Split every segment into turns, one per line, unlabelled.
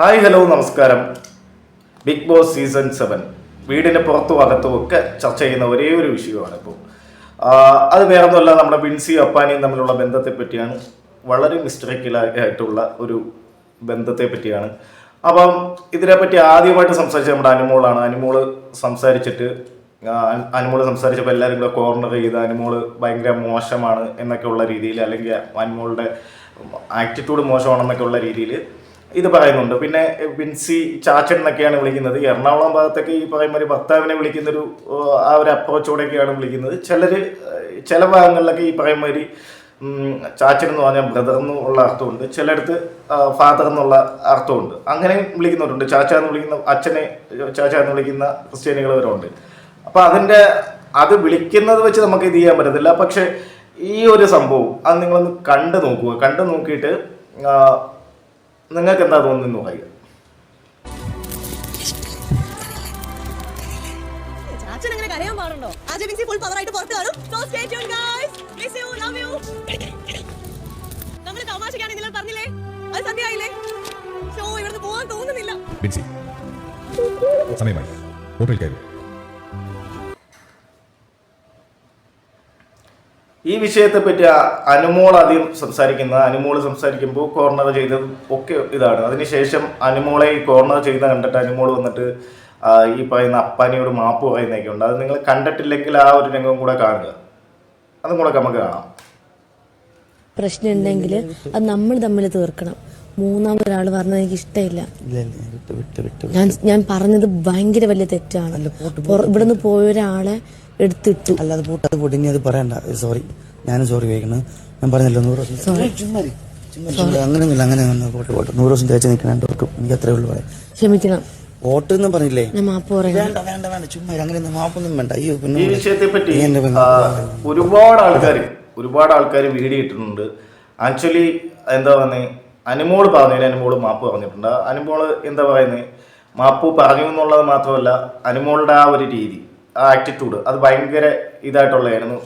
Hi hello നമസ്കാരം. Bigg Boss season seven. വീടിന് പുറത്തും അകത്തും ഒക്കെ ചർച്ച ചെയ്യുന്ന ഒരേ ഒരു വിഷയമാണ് ഇപ്പോൾ അത് വേറൊന്നുമല്ല നമ്മുടെ ബിൻസിയും അപ്പാനിയും തമ്മിലുള്ള ബന്ധത്തെ പറ്റിയാണ്. വളരെ മിസ്റ്ററിക്കലായിട്ടുള്ള ഒരു ബന്ധത്തെ പറ്റിയാണ്. അപ്പം ഇതിനെപ്പറ്റി ആദ്യമായിട്ട് സംസാരിച്ചത് നമ്മുടെ അനുമോളാണ്. അനുമോൾ സംസാരിച്ചിട്ട് അനുമോൾ സംസാരിച്ചപ്പോൾ എല്ലാവരും കൂടെ കോർണർ ചെയ്ത് അനുമോൾ ഭയങ്കര മോശമാണ് എന്നൊക്കെ ഉള്ള രീതിയിൽ അല്ലെങ്കിൽ അനുമോളുടെ ആറ്റിറ്റ്യൂഡ് മോശമാണെന്നൊക്കെ ഉള്ള രീതിയിൽ ഇത് പറയുന്നുണ്ട്. പിന്നെ വിൻസി ചാച്ചൻ എന്നൊക്കെയാണ് വിളിക്കുന്നത്. എറണാകുളം ഭാഗത്തൊക്കെ ഈ പറയുന്ന ഒരു ഭർത്താവിനെ വിളിക്കുന്നൊരു ആ ഒരു അപ്രോച്ചോടെയൊക്കെയാണ് വിളിക്കുന്നത്. ചിലർ ചില ഭാഗങ്ങളിലൊക്കെ ഈ പറയുന്ന ഒരു ചാച്ചൻ എന്ന് പറഞ്ഞാൽ ബ്രദർ എന്നുള്ള അർത്ഥമുണ്ട്. ചിലയിടത്ത് ഫാദർ എന്നുള്ള അർത്ഥമുണ്ട്. അങ്ങനെ വിളിക്കുന്നവരുണ്ട്. ചാച്ച എന്ന് വിളിക്കുന്ന അച്ഛനെ ചാച്ച എന്ന് വിളിക്കുന്ന ക്രിസ്ത്യാനികൾ വരെ ഉണ്ട് അതിന്റെ അത് വിളിക്കുന്നത് വെച്ച് നമുക്ക് ഇത് ചെയ്യാൻ പറ്റത്തില്ല. പക്ഷേ ഈ ഒരു സംഭവം അത് നിങ്ങളൊന്ന് കണ്ടു നോക്കുക. കണ്ടു നോക്കിയിട്ട് നിങ്ങൾക്ക് എന്താ തോന്നുന്നു പറയുക.
അച്ഛൻ അങ്ങനെ കരയാൻ പാടുണ്ടോ? ആ ജെബിൻസി ഫുൾ പവർ ആയിട്ട് പുറത്ത് കാണും. So stay tune guys miss you love you നമ്മൾ തമാശക്കാണ് നിങ്ങൾ പറഞ്ഞില്ലേ? അത് സന്ധ്യയായില്ലേ ഷോ ഇവിടുന്ന് പോകാൻ തോന്നുന്നില്ല.
ബിൻസി സമയമായി. ഹോട്ടൽ കയറി.
ഈ വിഷയത്തെ പറ്റി അനുമോൾ ആദ്യം സംസാരിക്കുന്ന അനുമോൾ സംസാരിക്കുമ്പോൾ കോർണർ ചെയ്തത് ഒക്കെ ഇതാണ്. അതിനുശേഷം അനുമോളെ ഈ കോർണർ ചെയ്ത കണ്ടിട്ട് അനുമോൾ വന്നിട്ട് ഈ പറയുന്ന അപ്പാനിയോട് മാപ്പ് പറയുന്നതൊക്കെ ഉണ്ട് അത് നിങ്ങൾ കണ്ടിട്ടില്ലെങ്കിൽ ആ ഒരു രംഗം കൂടെ കാണുക. അതും കൂടെ നമുക്ക് കാണാം.
പ്രശ്നം ഉണ്ടെങ്കിൽ അത് നമ്മൾ തമ്മിൽ തീർക്കണം. മൂന്നാമതൊരാൾ പറഞ്ഞത് എനിക്ക് ഇഷ്ടമില്ല.
ഇല്ല ഇല്ല വിട്ട് വിട്ട് വിട്ട്
ഞാൻ ഞാൻ പറഞ്ഞത് ഭയങ്കര വലിയ തെറ്റാണ്. ഇവിടെ നിന്ന് പോയ ഒരാളെ എടുത്തിട്ടു.
അല്ല അത് പോട്ട് അത് പറയണ്ട. സോറി ഞാനും സോറി ചോദിക്കണം ഞാൻ പറഞ്ഞല്ലോ നൂറ് ദിവസം അങ്ങനെയൊന്നുമില്ല അങ്ങനെ ഒന്നും പോട്ട് പോട്ട്. നൂറ് ദിവസം തേച്ച് നിൽക്കണം തോട്ടും എനിക്ക് അത്രേ ഉള്ളൂ പറയാം
ക്ഷമിക്കണം.
വോട്ട് എന്ന് പറഞ്ഞില്ലേ?
ഞാൻ മാപ്പ്
വേണ്ട വേണ്ട വേണ്ട. ചുമ്മാ അങ്ങനെ അങ്ങനെയൊന്നും മാപ്പൊന്നും വേണ്ട. അയ്യോ
ഈ വിഷയത്തെ പറ്റി
നീ എന്റെ
ആ, ഒരുപാട് ആൾക്കാർ ഒരുപാട് ആൾക്കാർ വീഡിയോ ഇട്ടിട്ടുണ്ട്. ആക്ച്വലി എന്താ പറയുന്നത് അനുമോൾ പറഞ്ഞതിന് അനുമോൾ മാപ്പ് പറഞ്ഞിട്ടുണ്ട്. അനുമോൾ എന്താ പറയുന്നത് മാപ്പ് പറഞ്ഞു എന്നുള്ളത് മാത്രമല്ല അനുമോളുടെ ആ ഒരു രീതി. ആറ്റിറ്റ്യൂഡ്. അത് ഭയങ്കര ഇതായിട്ടുള്ളതായിരുന്നു.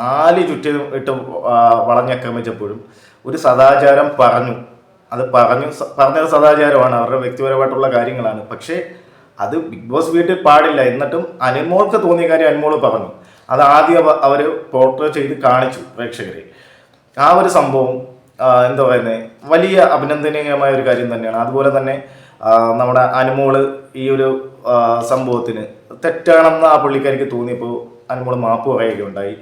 നാല് ചുറ്റും ഇട്ട് വളഞ്ഞക്രമിച്ചപ്പോഴും ഒരു സദാചാരം പറഞ്ഞു. അത് പറഞ്ഞു പറഞ്ഞൊരു സദാചാരമാണ്. അവരുടെ വ്യക്തിപരമായിട്ടുള്ള കാര്യങ്ങളാണ്. പക്ഷേ അത് ബിഗ് ബോസ് വീട്ടിൽ പാടില്ല. എന്നിട്ടും അനുമോൾക്ക് തോന്നിയ കാര്യം അനുമോൾ പറഞ്ഞു. അത് ആദ്യം അവർ പോർട്രേ ചെയ്ത് കാണിച്ചു പ്രേക്ഷകരെ. ആ ഒരു സംഭവം എന്താ പറയുന്നത് വലിയ അഭിനന്ദനീയമായ ഒരു കാര്യം തന്നെയാണ്. അതുപോലെ തന്നെ നമ്മുടെ അനുമോൾ ഈ ഒരു സംഭവത്തിന് തെറ്റാണെന്ന് ആ പുള്ളിക്കാരിക്ക് തോന്നിയപ്പോൾ അനുമോൾ മാപ്പ് പറയുകയുണ്ടായി.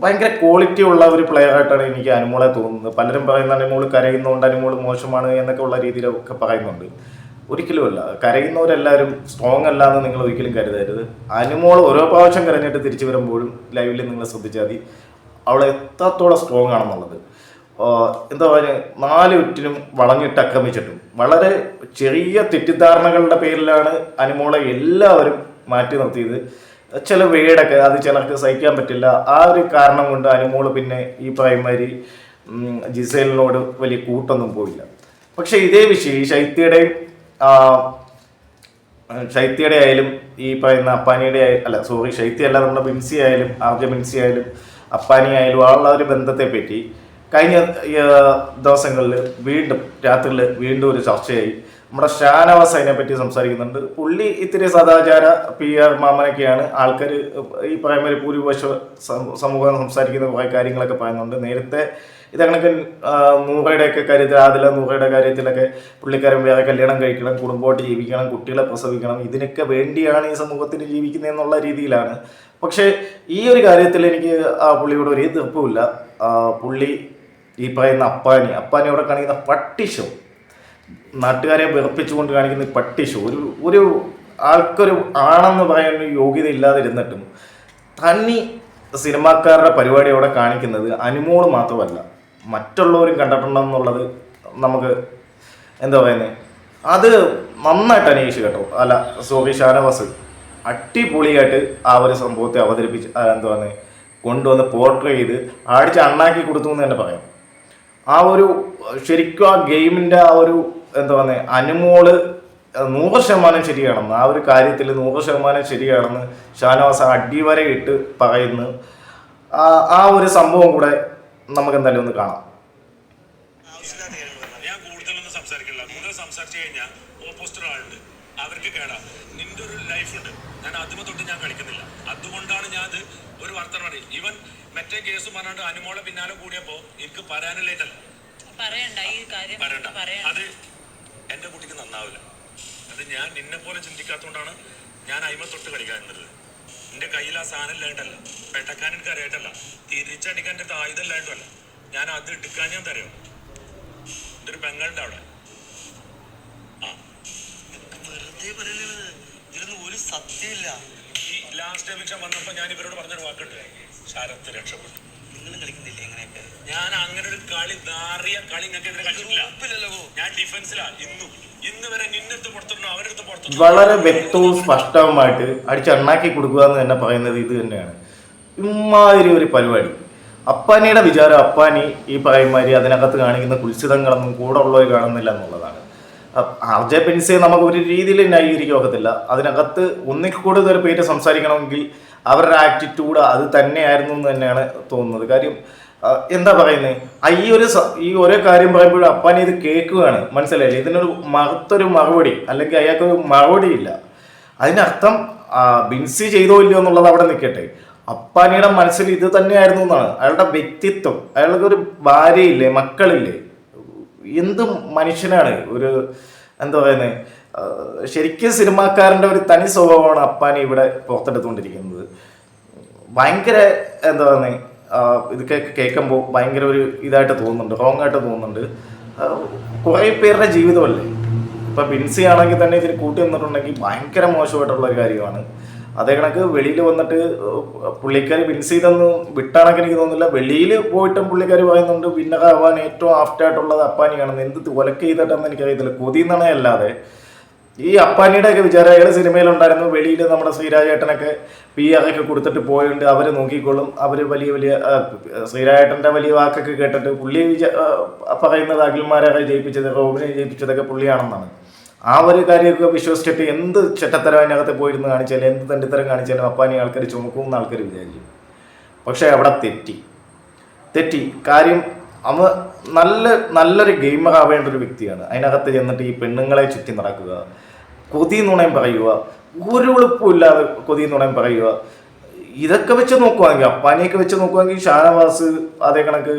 ഭയങ്കര ക്വാളിറ്റി ഉള്ള ഒരു പ്ലെയർ ആയിട്ടാണ് എനിക്ക് അനുമോളെ തോന്നുന്നത്. പലരും പറയുന്ന അനുമോൾ കരയുന്നതുകൊണ്ട് അനുമോൾ മോശമാണ് എന്നൊക്കെ ഉള്ള രീതിയിലൊക്കെ പറയുന്നുണ്ട്. ഒരിക്കലുമല്ല കരയുന്നവരെല്ലാവരും സ്ട്രോങ് അല്ല എന്ന് നിങ്ങൾ ഒരിക്കലും കരുതരുത്. അനുമോൾ ഓരോ പ്രാവശ്യം കരഞ്ഞിട്ട് തിരിച്ചു വരുമ്പോഴും ലൈവിൽ നിങ്ങൾ ശ്രദ്ധിച്ചാൽ മതി. അവൾ എത്രത്തോളം സ്ട്രോങ് ആണെന്നുള്ളത്. എന്താ പറയുക നാല് ഉറ്റിനും വളഞ്ഞിട്ട് ആക്രമിച്ചിട്ടും. വളരെ ചെറിയ തെറ്റിദ്ധാരണകളുടെ പേരിലാണ് അനുമോളെ എല്ലാവരും മാറ്റി നിർത്തിയത്. ചില വീടൊക്കെ അത് ചിലർക്ക് സഹിക്കാൻ പറ്റില്ല. ആ ഒരു കാരണം കൊണ്ട് അനുമോൾ പിന്നെ ഈ പ്രൈമറി ജിസേലിനോട് വലിയ കൂട്ടൊന്നും പോയില്ല. പക്ഷേ ഇതേ വിഷയം ഈ ശൈത്യയുടെയും ശൈത്യയുടെ ആയാലും ഈ പറയുന്ന അപ്പാനിയുടെ അല്ല സോറി ശൈത്യ അല്ല നമ്മുടെ ബിൻസി ആയാലും ആർജ ബിൻസി ആയാലും അപ്പാനി ആയാലും ആ ഒരു ബന്ധത്തെ പറ്റി കഴിഞ്ഞ ദിവസങ്ങളിൽ വീണ്ടും രാത്രിയിൽ വീണ്ടും ഒരു ചർച്ചയായി. നമ്മുടെ ഷാനവാസ് അതിനെ പറ്റി സംസാരിക്കുന്നുണ്ട്. പുള്ളി ഇത്തിരി സദാചാര പി ആർ മാമനൊക്കെയാണ്. ആൾക്കാർ ഈ പ്രൈമറി ഭൂരിപക്ഷ സമൂഹം സംസാരിക്കുന്ന കുറേ കാര്യങ്ങളൊക്കെ പറയുന്നുണ്ട്. നേരത്തെ ഇതങ്ങനൊക്കെ നൂറയുടെയൊക്കെ കാര്യത്തിൽ ആദില നൂറയുടെ കാര്യത്തിലൊക്കെ പുള്ളിക്കാരൻ വേറെ കല്യാണം കഴിക്കണം കുടുംബമായിട്ട് ജീവിക്കണം കുട്ടികളെ പ്രസവിക്കണം ഇതിനൊക്കെ വേണ്ടിയാണ് ഈ സമൂഹത്തിൽ ജീവിക്കുന്നത് എന്നുള്ള രീതിയിലാണ്. പക്ഷേ ഈ ഒരു കാര്യത്തിൽ എനിക്ക് പുള്ളിയോട് ഒരു തീർപ്പുമില്ല പുള്ളി ഈ പറയുന്ന അപ്പാനി അപ്പാനി അവിടെ കാണിക്കുന്ന പട്ടിഷോ നാട്ടുകാരെ വെറുപ്പിച്ചുകൊണ്ട് കാണിക്കുന്ന പട്ടി പട്ടിഷോ ഒരു ഒരു ആൾക്കൊരു ആണെന്ന് പറയുന്ന യോഗ്യത ഇല്ലാതിരുന്നിട്ടും തന്നി സിനിമാക്കാരുടെ പരിപാടി അവിടെ കാണിക്കുന്നത് അനുമോൾ മാത്രമല്ല. മറ്റുള്ളവരും കണ്ടിട്ടുണ്ടെന്നുള്ളത് നമുക്ക് എന്താ പറയുന്നത് അത് നന്നായിട്ട് അന്വേഷിച്ചു കേട്ടോ. അല്ല സോഫി ഷാനവാസ് അടിപൊളിയായിട്ട് ആ ഒരു സംഭവത്തെ അവതരിപ്പിച്ച് എന്താ പറയുന്നത് കൊണ്ടുവന്ന് പോർട്രേ ചെയ്ത് അടിച്ച് അണ്ണാക്കി കൊടുത്തു എന്ന് തന്നെ പറയാം. ആ ഒരു ശരിക്കും ആ ഗെയിമിന്റെ ആ ഒരു എന്താ പറയുക അനുമോൾ നൂറ് ശതമാനം ശരിയാണെന്ന് ആ ഒരു കാര്യത്തിൽ നൂറ് ശതമാനം ശരിയാണെന്ന് ഷാനവാസ് അടിവരെ ഇട്ട് പറയുന്നു. ആ ഒരു സംഭവം കൂടെ നമുക്ക് എന്തായാലും ഒന്ന് കാണാം.
ഞാൻ സംസാരിക്കില്ല. കൂടുതൽ സംസാരിച്ചു കഴിഞ്ഞാൽ അവർക്ക് കേടാ. നിന്റെ ഒരു ലൈഫ് ഉണ്ട്. ഞാൻ അതിമ തൊട്ട് ഞാൻ കളിക്കുന്നില്ല. അതുകൊണ്ടാണ് ഞാൻ ഒരു വർത്തമാനം പറയും. ഈവൻ മറ്റേ കേസ് പറഞ്ഞിട്ട് അനുമോളെ പിന്നാലെ കൂടിയപ്പോ എനിക്ക് പറയാനില്ലേറ്റല്ല.
പറയണ്ട ഈ കാര്യം
പറയണ്ട. അത് എന്റെ കുട്ടിക്ക് നന്നാവില്ല. അത് ഞാൻ നിന്നെ പോലെ ചിന്തിക്കാത്തോണ്ടാണ് ഞാൻ അയിമ തൊട്ട് കളിക്കാറുണ്ട് എന്റെ കയ്യിൽ ആ സാധനം ഇല്ലായിട്ടല്ല പെട്ടക്കാൻ എനിക്ക് അറിയായിട്ടല്ല തിരിച്ചടിക്കാൻ എന്റെ ആയുധം ഇല്ലായിട്ടല്ല ഞാൻ അത് എടുക്കാൻ ഞാൻ തരാം. എന്റെ ഒരു പെങ്ങളുണ്ട് അവിടെ. ആ.
വെറുതെ പറയുന്നത് ഇതിലൊന്നും ഒരു സത്യമില്ല
ലാസ്റ്റ് എവിക്ഷൻ വന്നപ്പോ ഞാൻ ഇവരോട് പറഞ്ഞൊരു വാക്കുണ്ട്. ശരത്ത് രക്ഷപ്പെട്ടു.
നിങ്ങളും കളിക്കുന്നില്ല എങ്ങനെയൊക്കെ
ഞാൻ അങ്ങനെ ഒരു കളി നാറിയ കളി നിങ്ങൾക്ക് എതിരെ കളിച്ചിട്ടില്ല. ഞാൻ ഡിഫൻസിലാ ഇന്നും.
വളരെ വ്യക്തവും സ്പഷ്ടവുമായിട്ട് അടിച്ചണ്ണാക്കി കൊടുക്കുക എന്ന് തന്നെ പറയുന്നത് ഇത് തന്നെയാണ്. ഇമ്മാതിരി ഒരു പരിപാടി. അപ്പാനിയുടെ വിചാരം അപ്പാനി ഈ പറയുമാതിരി അതിനകത്ത് കാണിക്കുന്ന കുൽസിതങ്ങളൊന്നും കൂടെ ഉള്ളവർ കാണുന്നില്ല എന്നുള്ളതാണ്. ആർ ജെ പെൻസിയെ നമുക്ക് ഒരു രീതിയിൽ ന്യായീകരിക്കാൻ ഒക്കത്തില്ല. അതിനകത്ത് ഒന്നിൽ കൂടുതൽ പേര് സംസാരിക്കണമെങ്കിൽ അവരുടെ ആറ്റിറ്റ്യൂഡ് അത് തന്നെയായിരുന്നു എന്ന് തന്നെയാണ് തോന്നുന്നത്. കാര്യം എന്താ പറയുന്നത് ഈ ഒരു ഈ ഓരോ കാര്യം പറയുമ്പോഴും അപ്പാനി ഇത് കേൾക്കുകയാണ്. മനസ്സിലായില്ലേ? ഇതിനൊരു മഹത്തൊരു മറുപടി അല്ലെങ്കിൽ അയാൾക്കൊരു മറുപടി ഇല്ല അതിനർത്ഥം ബിൻസി ചെയ്തോ ഇല്ലയോ എന്നുള്ളത് അവിടെ നിൽക്കട്ടെ. അപ്പാനിയുടെ മനസ്സിൽ ഇത് തന്നെയായിരുന്നു എന്നാണ്. അയാളുടെ വ്യക്തിത്വം അയാൾക്ക് ഒരു ഭാര്യയില്ലേ മക്കളില്ലേ എന്ത് മനുഷ്യനാണ്. ഒരു എന്താ പറയുന്നത് ശരിക്കും സിനിമാക്കാരന്റെ ഒരു തനി സ്വഭാവമാണ് അപ്പാനി ഇവിടെ പുറത്തെടുത്തുകൊണ്ടിരിക്കുന്നത്. ഭയങ്കര എന്താ പറയുന്നത് ഇത് കേൾക്കുമ്പോൾ ഭയങ്കര ഒരു ഇതായിട്ട് തോന്നുന്നുണ്ട് റോങ് ആയിട്ട് തോന്നുന്നുണ്ട്. കുറേ പേരുടെ ജീവിതമല്ലേ? ഇപ്പം ബിൻസി ആണെങ്കിൽ തന്നെ ഇതിന് കൂട്ടി നിന്നിട്ടുണ്ടെങ്കിൽ ഭയങ്കര മോശമായിട്ടുള്ള ഒരു കാര്യമാണ്. അതേ കണക്ക് വെളിയിൽ വന്നിട്ട് പുള്ളിക്കാർ വിൻസ് ചെയ്തൊന്നും വിട്ടാണെങ്കിൽ എനിക്ക് തോന്നുന്നില്ല. വെളിയിൽ പോയിട്ടും പുള്ളിക്കാർ പറയുന്നുണ്ട് വിന്നറാവാൻ ഏറ്റവും ആഫ്റ്റ് ആയിട്ടുള്ളത് അപ്പാനിയാണെന്ന് എന്ത് കൊലക്ക് ചെയ്തിട്ടെന്ന് എനിക്കറിയത്തില്ല. കൊതി അല്ലാതെ ഈ അപ്പാനിയുടെ ഒക്കെ വിചാരം സിനിമയിലുണ്ടായിരുന്നു. വെളിയിൽ നമ്മുടെ ശ്രീരാജേട്ടനൊക്കെ പി ആറൊക്കെ കൊടുത്തിട്ട് പോയുണ്ട് അവർ നോക്കിക്കൊള്ളും. അവർ വലിയ വലിയ ശ്രീരാജേട്ടന്റെ വലിയ വാക്കൊക്കെ കേട്ടിട്ട് പുള്ളി പറയുന്നത് അഖിൽമാരെ ജയിപ്പിച്ചത് റോബിനെ ജയിപ്പിച്ചതൊക്കെ പുള്ളിയാണെന്നാണ്. ആ ഒരു കാര്യമൊക്കെ വിശ്വസിച്ചിട്ട് എന്ത് ചെറ്റത്തരം അതിനകത്ത് പോയിരുന്ന് കാണിച്ചാലും എന്ത് തണ്ടിത്തരം കാണിച്ചാലും അപ്പാനി ആൾക്കാർ ചുമക്കും ആൾക്കാർ വിചാരിക്കും. പക്ഷേ അവിടെ തെറ്റി. തെറ്റി. കാര്യം അവ നല്ല നല്ലൊരു ഗെയിമർ ആവേണ്ട ഒരു വ്യക്തിയാണ്. അതിനകത്ത് ചെന്നിട്ട് ഈ പെണ്ണുങ്ങളെ ചുറ്റി നടക്കുക കൊതി നുണയും പറയുക ഒരു ഇല്ലാതെ കൊതി നുണയും പറയുക ഇതൊക്കെ വെച്ച് നോക്കുവാണെങ്കിൽ അപ്പാനിയൊക്കെ വെച്ച് നോക്കുവാണെങ്കിൽ ഷാനവാസ് അതേ കണക്ക്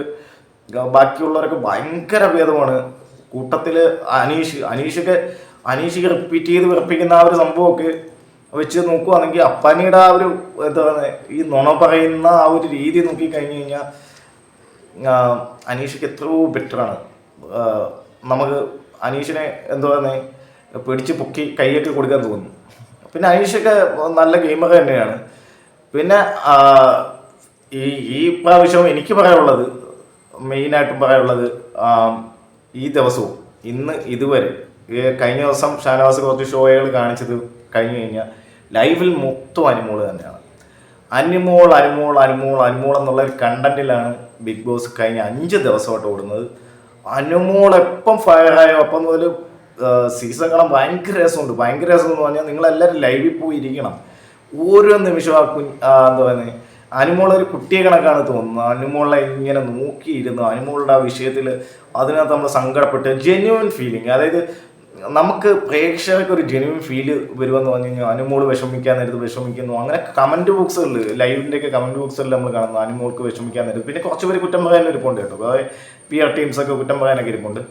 ബാക്കിയുള്ളവരൊക്കെ ഭയങ്കര ഭേദമാണ്. കൂട്ടത്തിൽ അനീഷ് അനീഷൊക്കെ അനീഷൊക്കെ റിപ്പീറ്റ് ചെയ്ത് വിറപ്പിക്കുന്ന ആ ഒരു സംഭവമൊക്കെ വെച്ച് നോക്കുവാണെങ്കിൽ അപ്പാനിയുടെ ആ ഒരു എന്താ പറയുക ഈ നുണ പറയുന്ന ആ ഒരു രീതി നോക്കി കഴിഞ്ഞു കഴിഞ്ഞാൽ അനീഷിക്ക് എത്രയോ ബെറ്ററാണ് നമുക്ക് അനീഷിനെ എന്താ പറയുന്നത് പിടിച്ച് പൊക്കി കൈയൊക്കെ കൊടുക്കാൻ തോന്നുന്നു. പിന്നെ അനീഷൊക്കെ നല്ല ഗെയിമർ തന്നെയാണ്. പിന്നെ ഈ ഈ പ്രാവശ്യം എനിക്ക് പറയാനുള്ളത് മെയിനായിട്ടും പറയാനുള്ളത് ഈ ദിവസവും ഇന്ന് ഇതുവരെ കഴിഞ്ഞ ദിവസം ഷാനവാസ് കുറച്ച് ഷോകൾ കാണിച്ചത് കഴിഞ്ഞു കഴിഞ്ഞാൽ ലൈവിൽ മൊത്തം അനുമോൾ തന്നെയാണ്. അനുമോൾ അനുമോൾ അനുമോൾ അനുമോൾ എന്നുള്ള ഒരു കണ്ടന്റിലാണ് ബിഗ് ബോസ് കഴിഞ്ഞ അഞ്ച് ദിവസമായിട്ട് ഓടുന്നത്. അനുമോൾ എപ്പം ഫയറായോ അപ്പം മുതൽ സീസൺ കാണാൻ ഭയങ്കര രസമുണ്ട്. ഭയങ്കര രസം എന്ന് പറഞ്ഞാൽ നിങ്ങളെല്ലാവരും ലൈവിൽ പോയി ഇരിക്കണം. ഓരോ നിമിഷവും ആ കുഞ്ഞ് എന്താ പറയുന്നത് അനുമോൾ ഒരു കുട്ടിയെ കണക്കാണ് തോന്നുന്നത്. അനുമോളെ ഇങ്ങനെ നോക്കിയിരുന്നു അനുമോളുടെ ആ വിഷയത്തിൽ അതിനകത്ത് നമ്മൾ സങ്കടപ്പെട്ട് ജെന്യുവൻ ഫീലിംഗ് അതായത് നമുക്ക് പ്രേക്ഷകർക്ക് ഒരു ജെനുവിൻ ഫീൽ വരുമെന്ന് പറഞ്ഞു കഴിഞ്ഞാൽ അനുമോൾ വിഷമിക്കാൻ നേരത്ത് വിഷമിക്കുന്നു. അങ്ങനെ കമന്റ് ബോക്സുകളിൽ ലൈവിന്റെ ഒക്കെ കമന്റ് ബോക്സുകളിൽ നമ്മൾ കാണുന്നു അനുമോൾക്ക് വിഷമിക്കാൻ നേരത്ത് പിന്നെ കുറച്ച് പേര് കുറ്റം പറയാൻ ഇരിപ്പുണ്ട് കേട്ടോ. അതായത് പി ആർ ടീംസൊക്കെ കുറ്റം പറയാനൊക്കെ ഇരിപ്പുണ്ട്.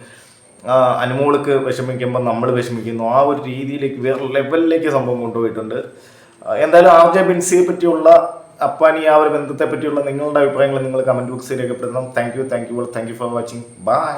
അനുമോൾക്ക് വിഷമിക്കുമ്പോൾ നമ്മൾ വിഷമിക്കുന്നു. ആ ഒരു രീതിയിലേക്ക് വേറെ ലെവലിലേക്ക് സംഭവം കൊണ്ടുപോയിട്ടുണ്ട്. എന്തായാലും ആർ ജെ ബിൻസിയെ പറ്റിയുള്ള അപ്പാനി ആ ഒരു ബന്ധത്തെ പറ്റിയുള്ള നിങ്ങളുടെ അഭിപ്രായങ്ങൾ നിങ്ങൾ കമന്റ് ബോക്സിൽ രേഖപ്പെടുത്തണം. Thank you thank you thank you for watching bye